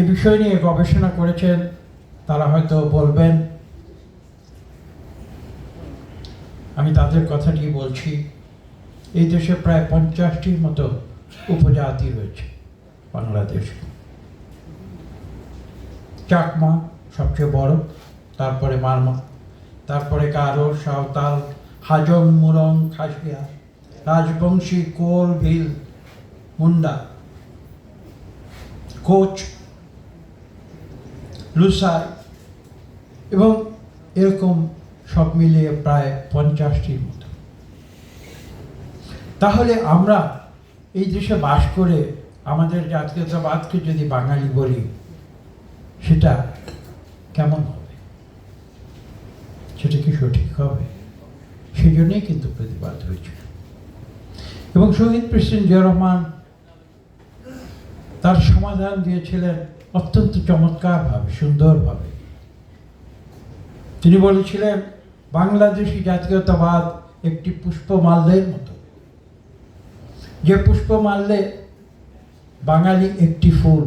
এ বিষয় নিয়ে গবেষণা করেছেন, তারা হয়তো বলবেন, আমি তাদের কথাটি বলছি, এই দেশে প্রায় পঞ্চাশটির মতো উপজাতি রয়েছে বাংলাদেশে। চাকমা সবচেয়ে বড়, তারপরে মারমা, তারপরে কারও সাঁওতাল, হাজং মুরং খাসিয়া রাজবংশী কোল ভিল, মুন্ডা, কোচ লুসাই এবং এরকম সব মিলিয়ে প্রায় পঞ্চাশটির মতো। তাহলে আমরা এই দেশে বাস করে আমাদের জাতীয়তাবাদকে যদি বাঙালি বলি, সেটা কেমন হবে? সেটা কি সঠিক হবে? সেই জন্যই কিন্তু প্রতিবাদ হয়েছে। এবং শহীদ প্রেসিডেন্ট জিয়া রহমান তার সমাধান দিয়েছিলেন অত্যন্ত চমৎকারভাবে, সুন্দরভাবে। তিনি বলেছিলেন, বাংলাদেশি জাতীয়তাবাদ একটি পুষ্পমাল্যের মতো। যে পুষ্পমাল্যে বাঙালি একটি ফুল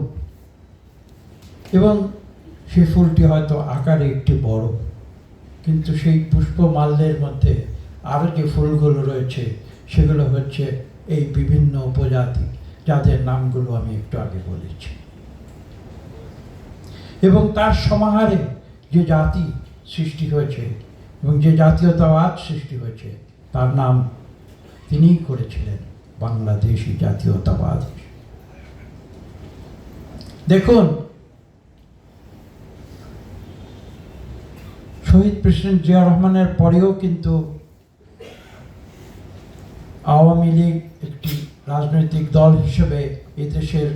এবং সেই ফুলটি হয়তো আকারে একটি বড়, কিন্তু সেই পুষ্পমাল্যের মধ্যে আরও যে ফুলগুলো রয়েছে, সেগুলো হচ্ছে এই বিভিন্ন উপজাতি, যাদের নামগুলো আমি একটু আগে বলেছি। এবং তার সমাহারে যে জাতি সৃষ্টি হয়েছে এবং যে জাতীয়তাবাদ সৃষ্টি হয়েছে, তার নাম তিনিই করেছিলেন বাংলাদেশি জাতীয়তাবাদ। দেখুন, শহীদ প্রেসিডেন্ট জিয়া রহমানের পরেও কিন্তু আওয়ামী লীগ একটি রাজনৈতিক দল হিসেবে এদেশের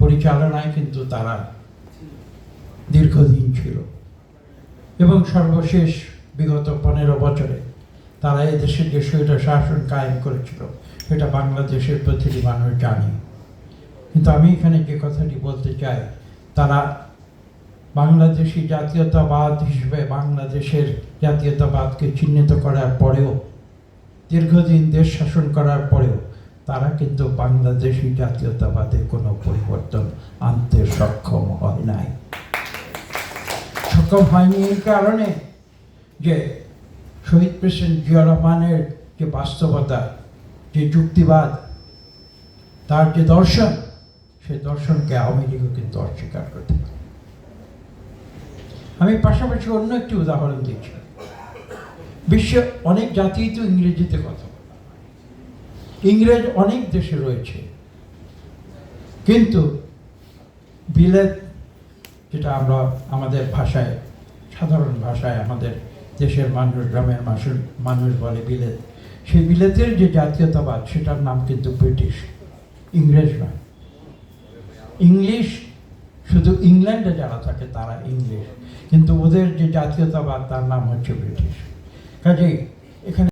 পরিচালনায় কিন্তু তারা দীর্ঘদিন ছিল। এবং সর্বশেষ বিগত পনেরো বছরে তারা এদেশের যে স্বৈর শাসন কায়েম করেছিল, সেটা বাংলাদেশের প্রতিটি মানুষ জানে। কিন্তু আমি এখানে যে কথাটি বলতে চাই, তারা বাংলাদেশি জাতীয়তাবাদ হিসেবে বাংলাদেশের জাতীয়তাবাদকে চিহ্নিত করার পরেও, দীর্ঘদিন দেশ শাসন করার পরেও, তারা কিন্তু বাংলাদেশি জাতীয়তাবাদে কোনো পরিবর্তন আনতে সক্ষম হয় নাই। সক্ষম হয়নি এই কারণে যে শহীদ প্রেসিডেন্ট জিয়া রহমানের যে বাস্তবতা, যে যুক্তিবাদ, তার যে দর্শন, সেই দর্শনকে আওয়ামী লীগও কিন্তু অস্বীকার করতে পারে। আমি পাশাপাশি অন্য একটি উদাহরণ দিচ্ছি। বিশ্বে অনেক জাতি তো ইংরেজিতে কথা ইংরেজ অনেক দেশে রয়েছে। কিন্তু বিলেত যেটা আমরা আমাদের ভাষায়, সাধারণ ভাষায় আমাদের দেশের মানুষ, গ্রামের মানুষ মানুষ বলে বিলেত। সেই বিলেতের যে জাতীয়তাবাদ, সেটার নাম কিন্তু ব্রিটিশ। ইংরেজ নয়। ইংলিশ, শুধু ইংল্যান্ডে যারা থাকে, তারা ইংলিশ। কিন্তু ওদের যে জাতীয়তাবাদ, তার নাম হচ্ছে ব্রিটিশ। কাজেই এখানে